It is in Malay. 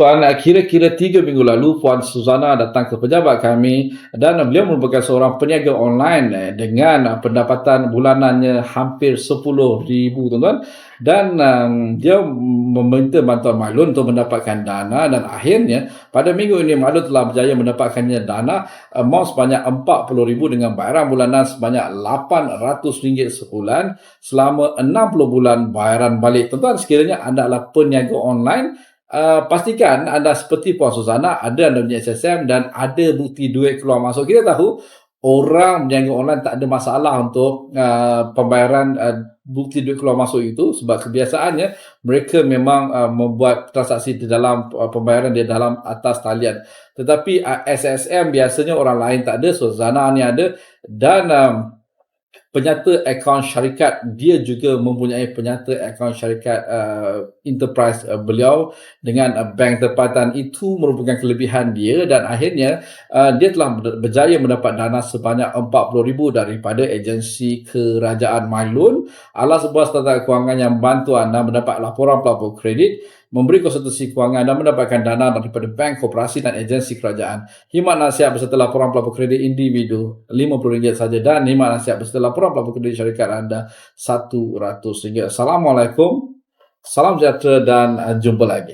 Puan, kira-kira tiga minggu lalu, Puan Suzana datang ke pejabat kami dan beliau merupakan seorang peniaga online eh, dengan pendapatan bulanannya hampir RM10,000, tuan-tuan. Dan um, dia meminta bantuan Mailun untuk mendapatkan dana dan akhirnya pada minggu ini Mailun telah berjaya mendapatkannya dana amount sebanyak RM40,000 dengan bayaran bulanan sebanyak RM800 sebulan selama 60 bulan bayaran balik. Tuan-tuan, sekiranya anda adalah peniaga online, uh, pastikan anda seperti Puan Susana ada anda punya SSM dan ada bukti duit keluar masuk. Kita tahu orang berniaga online tak ada masalah untuk uh, pembayaran uh, bukti duit keluar masuk itu sebab kebiasaannya mereka memang uh, membuat transaksi di dalam uh, pembayaran di dalam atas talian. Tetapi uh, SSM biasanya orang lain tak ada, Susana ni ada dan um, penyata akaun syarikat dia juga mempunyai penyata akaun syarikat uh, enterprise uh, beliau dengan uh, bank tempatan itu merupakan kelebihan dia dan akhirnya uh, dia telah berjaya mendapat dana sebanyak 40,000 daripada agensi kerajaan Mailun ala sebuah standard kewangan yang membantu anda mendapat laporan pelapor kredit memberi konsultasi kewangan dan mendapatkan dana daripada bank, koperasi dan agensi kerajaan. Himat nasihat beserta laporan pelapor kredit individu RM50 saja dan himat nasihat beserta laporan pelapor kredit syarikat anda RM100. Assalamualaikum. Salam sejahtera dan jumpa lagi.